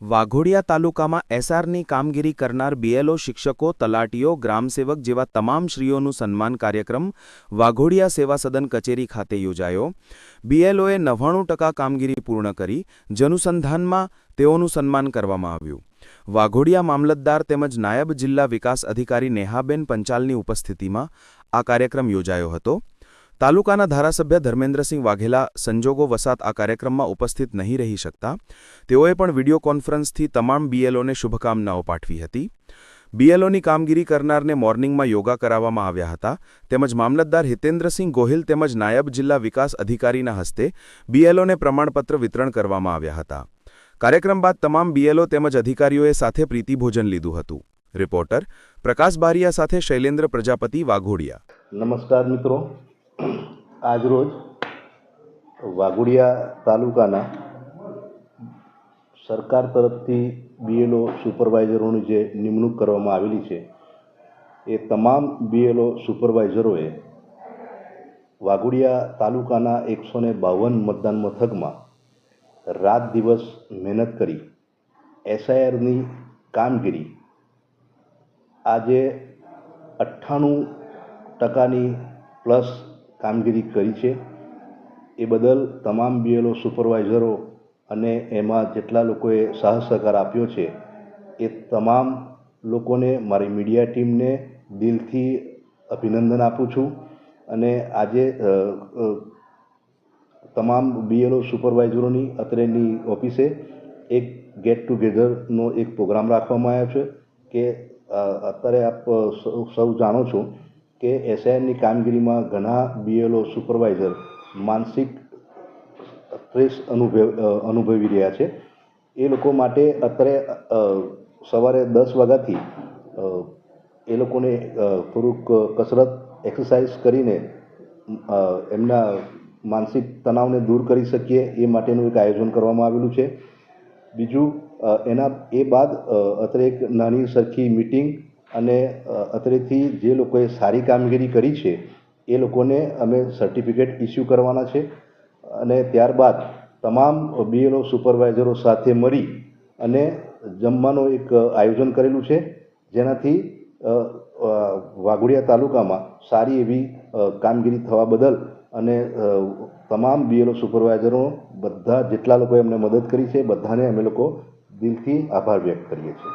વાઘોડિયા તાલુકામાં એસઆરની કામગીરી કરનાર બીએલઓ શિક્ષકો, તલાટીઓ, ગ્રામસેવક જેવા તમામ શ્રીઓનું સન્માન કાર્યક્રમ વાઘોડિયા સેવા સદન કચેરી ખાતે યોજાયો. બીએલઓએ નવ્વાણું ટકા કામગીરી પૂર્ણ કરી, જનુસંધાનમાં તેઓનું સન્માન કરવામાં આવ્યું. વાઘોડિયા મામલતદાર તેમજ નાયબ જિલ્લા વિકાસ અધિકારી નેહાબેન પંચાલની ઉપસ્થિતિમાં આ કાર્યક્રમ યોજાયો હતો. તાલુકાના ધારાસભ્ય ધર્મેન્દ્રસિંહ વાઘેલા સંજોગો વસાત આ કાર્યક્રમમાં ઉપસ્થિત નહીં રહી શકતા. તેઓએ પણ વીડિયો કોન્ફરન્સથી તમામ બીએલઓને શુભકામનાઓ પાઠવી હતી. બીએલઓની કામગીરી કરનારને મોર્નિંગમાં યોગા કરાવવામાં આવ્યા હતા. તેમજ મામલતદાર હિતેન્દ્રસિંહ ગોહિલ તેમજ નાયબ જિલ્લા વિકાસ અધિકારીના હસ્તે બીએલઓને પ્રમાણપત્ર વિતરણ કરવામાં આવ્યા હતા. કાર્યક્રમ બાદ તમામ બીએલઓ તેમજ અધિકારીઓએ સાથે પ્રીતિભોજન લીધું હતું. રિપોર્ટર પ્રકાશ બારિયા સાથે શૈલેન્દ્ર પ્રજાપતિ વાઘોડિયા. નમસ્કાર મિત્રો. આજરોજ વાઘોડિયા તાલુકાના સરકાર તરફથી બીએલઓ સુપરવાઇઝરોની જે નિમણૂક કરવામાં આવેલી છે, એ તમામ બીએલઓ સુપરવાઇઝરોએ વાઘોડિયા તાલુકાના એકસો ને બાવન મતદાન મથકમાં રાત દિવસ મહેનત કરી એસઆઈઆરની કામગીરી આજે અઠ્ઠાણું ટકાની પ્લસ કામગીરી કરી છે. એ બદલ તમામ બીએલઓ સુપરવાઇઝરો અને એમાં જેટલા લોકોએ સાહસ સહકાર આપ્યો છે, એ તમામ લોકોને, મારી મીડિયા ટીમને દિલથી અભિનંદન આપું છું. અને આજે તમામ બીએલઓ સુપરવાઇઝરોની અત્રેની ઓફિસે એક ગેટ ટુગેધરનો એક પ્રોગ્રામ રાખવામાં આવ્યો છે કે અત્યારે આપ સૌ જાણો છો કે એસઆઈઆરની કામગીરીમાં ઘણા બીએલઓ સુપરવાઇઝર માનસિક સ્ટ્રેસ અનુભવ અનુભવી રહ્યા છે. એ લોકો માટે અત્યારે સવારે દસ વાગ્યાથી એ લોકોને થોડુંક કસરત એક્સરસાઇઝ કરીને એમના માનસિક તણાવને દૂર કરી શકીએ એ માટેનું એક આયોજન કરવામાં આવેલું છે. બીજું એના, એ બાદ અત્યારે એક નાની સરખી મિટિંગ અને અત્રેથી જે લોકોએ સારી કામગીરી કરી છે, એ લોકોને અમે સર્ટિફિકેટ ઇસ્યુ કરવાના છે. અને ત્યારબાદ તમામ બીએલઓ સુપરવાઇઝરો સાથે મળી અને જમવાનું એક આયોજન કરેલું છે, જેનાથી વાઘોડિયા તાલુકામાં સારી એવી કામગીરી થવા બદલ અને તમામ બીએલઓ સુપરવાઇઝરો બધા જેટલા લોકોએ અમને મદદ કરી છે, બધાને અમે લોકો દિલથી આભાર વ્યક્ત કરીએ છીએ.